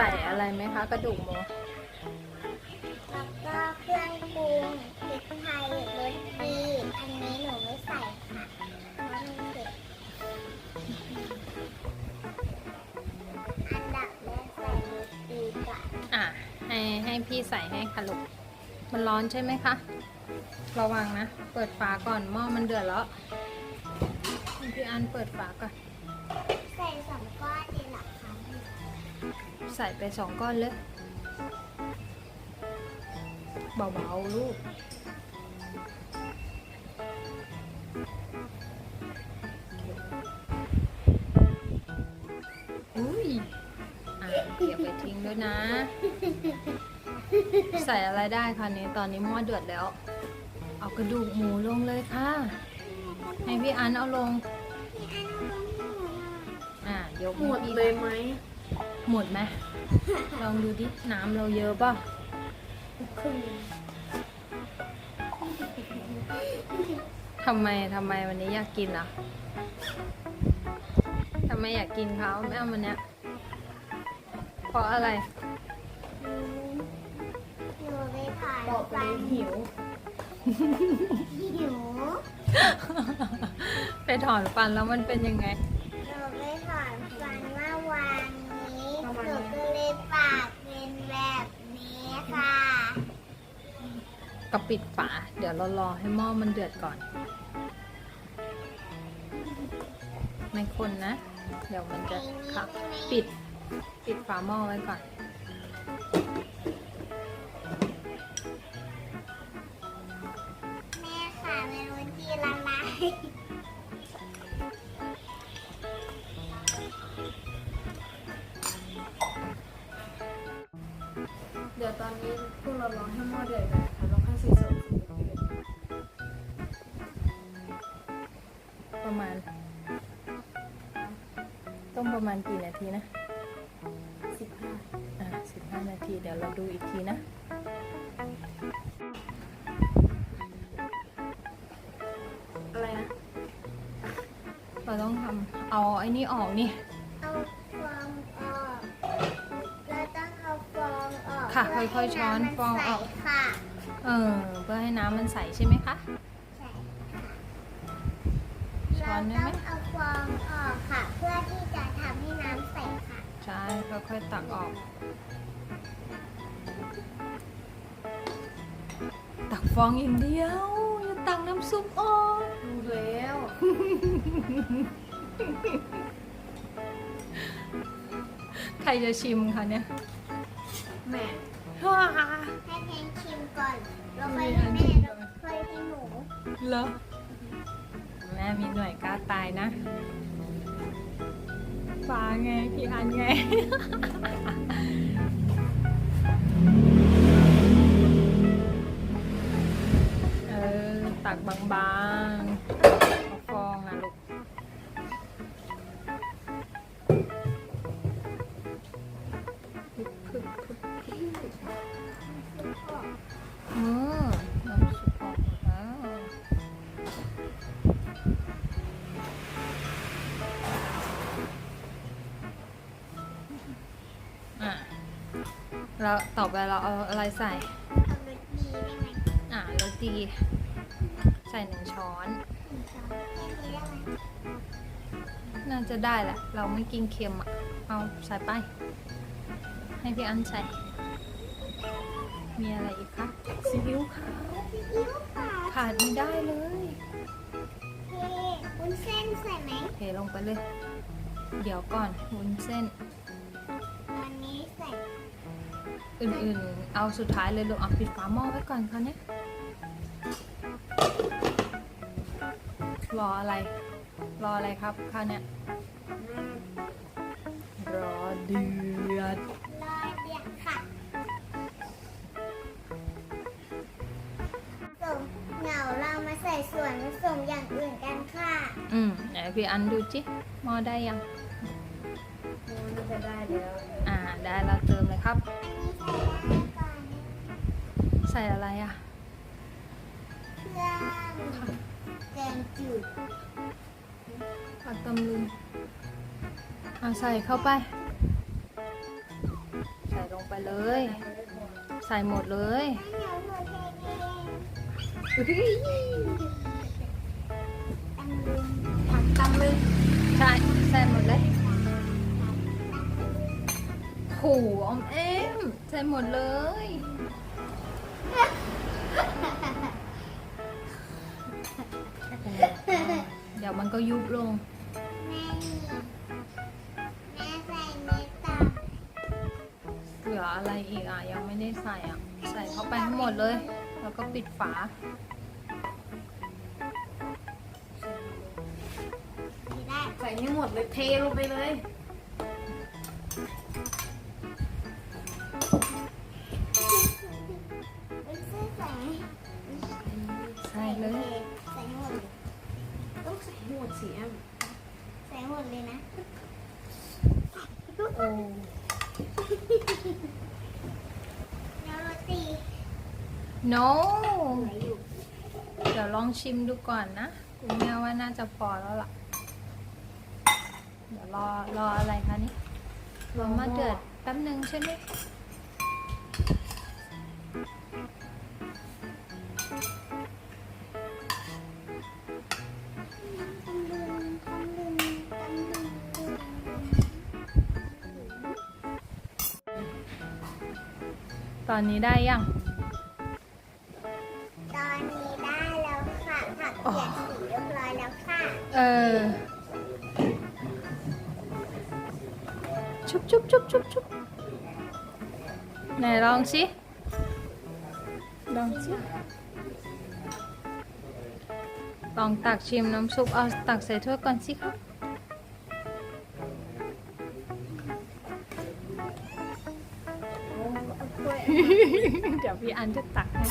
ใส่อะไรไหมคะ กระดูกหมูแล้วก็เครื่องปรุงพริกไทยรสดีอันนี้หนูไม่ใส่ค่ะเพราะมันเผ็ดอันดับแรกใส่รสดีก่อนอะ ให้ให้พี่ใส่ให้ค่ะลูกมันร้อนใช่ไหมคะ ระวังนะ เปิดฝาก่อนหม้อมันเดือดแล้วให้พี่อันเปิดฝาก่อน ใส่สองก้อนดีหรอคะ ใส่ไปสองก้อนเลยเบาๆลูกอุ้ยอะเดี๋ยวไปทิ้งด้วยนะ ใส่อะไรได้คะนี้ตอนนี้หม้อเดือดแล้ว เอากระดูกหมูลงเลยค่ะ ให้พี่อันเอาลงพี่อันเอาลงให้หนูหน่อยอะยกหมดเลยไหม หมดไหม ลองดูดิ น้ำเราเยอะป่ะครึ่งทำไมทำไมวันนี้อยากกินอะทำไมอยากกินเขาไม่เอามันเนี้ยเพราะอะไรอืมหนูไปผ่านบอกไปฟัเลยนหิว หิวไปถอนฟันแล้วมันเป็นยังไง หนูไปถอนฟันเมื่อวาน ก็ปิดฝา เดี๋ยวเรารอให้หม้อมันเดือดก่อน ไม่คนนะ เดี๋ยวมันจะขับปิด ปิดฝาหม้อไว้ก่อนแม่ค่ะเมนูที่ละลายเดี๋ยวตอนนี้พวกเรารอให้หม้อเดือดกันน ประมาณ ต้มประมาณกี่นาทีนะสิบห้าอะสิบห้านาที เดี๋ยวเราดูอีกทีนะอะไรนะเราต้องทำเอาไอ้นี่ออกนี่เอาฟองออกเราต้องเอาฟองออกค่ะเพื่ค่อยๆช้อนให้ำมัฟองออกใสค่ะ เออเพื่อให้น้ำมันใสใช่ไหมคะใช่ช้เราอนได้ต้อไหมงเอาฟองออกค่ะ เพื่อที่จะทำให้น้ำใสค่ะใช่ค่อยๆตักออก ตักฟองอย่างเดียวอย่าตักน้ำซุปออกดูแล้ว ใครจะชิมคะเนี่ยแม่ว้าให้เพนชิมก่อนแล้วค่อยมีอัให้นแม่ชิมแล้วค่อยให้หนู เหรอแม่มีหน่วยกล้าตายนะฟ้าไง พี่อันไง เออ ตักบางๆฟองอะลูกพึบพึบพึบพึบ แล้วต่อไปเราเอาอะไรใส่เอารสดีได้ไหมอะโรตีใส่หนึ่งช้อนหนึ่งช้อนแค่นี้ได้ไหมน่าจะได้แหละ เราไม่กินเค็มอะ เอาใส่ไป ให้พี่อันใส่ มีอะไรอีกคะซีอิ๊วขาวซีอิ๊วขาวขาดไม่ได้เลยเทวุ้นเส้นใส่ไหมเทลงไปเลย เดี๋ยวก่อนวุ้นเส้นตอนนี้ใส่ อื่นๆ เอาสุดท้ายเลยลูกเอาปิดฝาหม้อไว้ก่อนค่ะเนี่ยรออะไร รออะไรครับข้าวเนี่ยรอเดือดรอเดือดค่ะส่งเหงาเรามาใส่ส่วนผสมอย่างอื่นกันค่ะ อืมไหนพี่อันดูจิหม้อได้ยังมันจะได้แล้ว อ่า ได้แล้วเติมเลยครับ ส่อะไรอะเครื่องแกงจืดผักตำลึงเอาใส่เข้าไป ใส่ลงไปเลย ใส่หมดเลยเหนียวหมดเลยเองอุ๊ยตำลึงผักตำลึงใช่ใส่หมดเลยขู่อมเอ็มใส่หมดเลย เดี๋ยวมันก็ยุบลงแม่ใส่เม็ดตับเหลืออะไรอีกอะ ยังไม่ได้ใส่อะ ใส่เข้าไปทั้งหมดเลย แล้วก็ปิดฝาใส่ให้หมดเลยเทลงไปเลย หมดเลยนะ โอ้แล้วโรตี no ไหนอยู่เดี๋ยวลองชิมดูก่อนนะคุณแม่ว่าน่าจะพอแล้วล่ะ เดี๋ยวรอรออะไรคะนี่รอมาเดือดแป๊บนึงใช่ไหม ตอนนี้ได้ยังตอนนี้ได้แล้วค่ะผักเขียนสีเรียบร้อยแล้วค่ะเออชุบชุบชุบชุบชุบไหนลองสิลองสิลองตักชิมน้ำซุปเอาตักใส่ถ้วยก่อนสิครับ เดี๋ยวพี่อันจะตักให้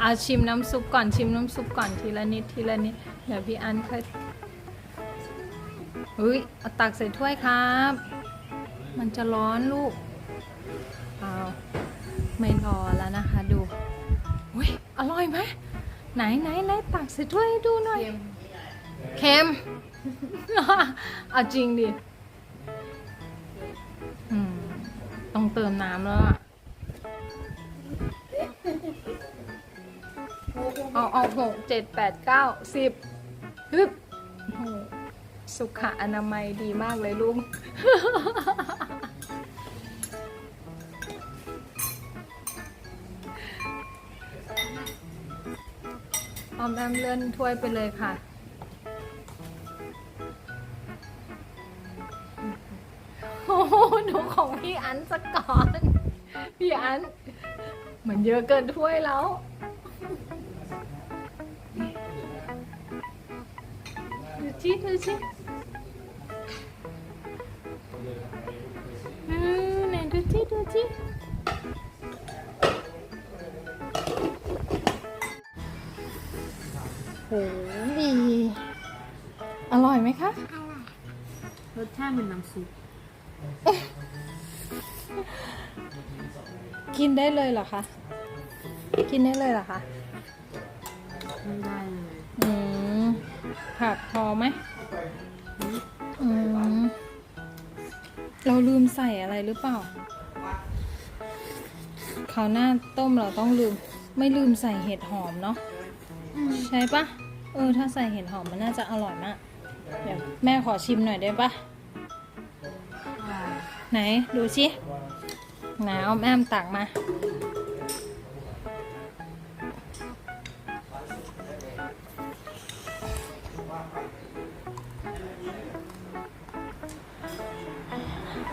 เอาชิมน้ำซุปก่อนชิมน้ำซุปก่อนทีละนิดทีละนิดเดี๋ยวพี่อันค่อยอุ้ยเอาตักใส่ถ้วยครับ มันจะร้อนลูกเอาไม่รอแล้วนะคะดูอุ้ยอร่อยไหมไหนไหนไหนตักใส่ถ้วยให้ดูหน่อยเค็มเค็มเอาจริงดิอืมต้องเติมน้ำแล้วอะ เอาเอาหกเจ็ดแปดเก้าสิบฮึบโหสุขอนามัยดีมากเลยลูกออมแอมเลื่อนถ้วยไปเลยค่ะ โอ้โหดูของพี่อันสักก่อน พี่อัน เหมันเยอะเกินถ้วยแล้ว ชิดูชิอืมไหนดูชิดูชิโหดีอร่อยไหมคะอะไรรสชาติเหมือนน้ำซุป กินได้เลยเหรอคะ กินได้เลยเหรอคะ ไม่ได้เลย ผักพอไหมอืมเราลืมใส่อะไรหรือเปล่าคราวหน้าต้มเราต้องลืม ไม่ลืมใส่เห็ดหอมเนาะใช่ปะเออ ถ้าใส่เห็ดหอมมันน่าจะอร่อยมาก เดี๋ยวแม่ขอชิมหน่อยได้ปะไหน ดูสิไหนเอาแอมตักมา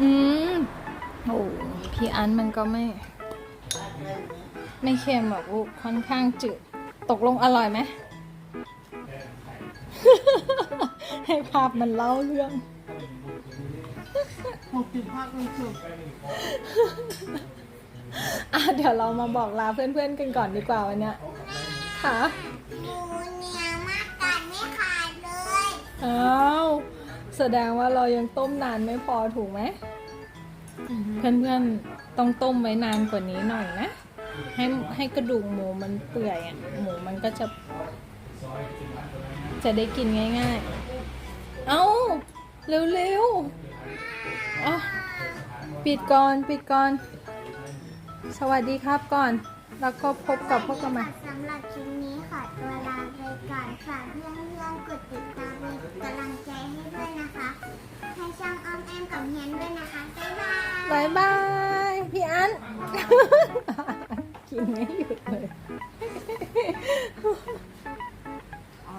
อืมโอ้พี่อันมันก็ไม่ ไม่เค็มหรอกลูกค่อนข้างจืด ตกลงอร่อยไหม ให้ภาพมันเล่าเรื่องหกจุดห้าคือสุกอะเดี๋ยวเรามาบอกลาเพื่อนๆกันก่อนดีกว่าวันเนี้ยค่ะหมูเนียมากอ้าว แสดงว่าเรายังต้มนานไม่พอถูกไหม เพื่อนๆต้องต้มไว้นานกว่านี้หน่อยนะ ให้ให้กระดูกหมูมันเปื่อยอะ หมูมันก็จะ จะได้กินง่าย ๆ เอาเร็วๆเอาปิดก่อน ปิดก่อน สวัสดีครับก่อน แล้วก็พบกับพวกเราใหม่สำหรับ คลิปนี้ขอตัวลาไปก่อนฝากเพื่อนๆกดติดตามเป็นกำลังใจให้ด้วยนะคะ ให้ช่องอ้อมแอมกับเฮียนด้วยนะคะ บ๊ายบาย บายบาย พี่อัน กินไม่หยุดเลยอ๋อ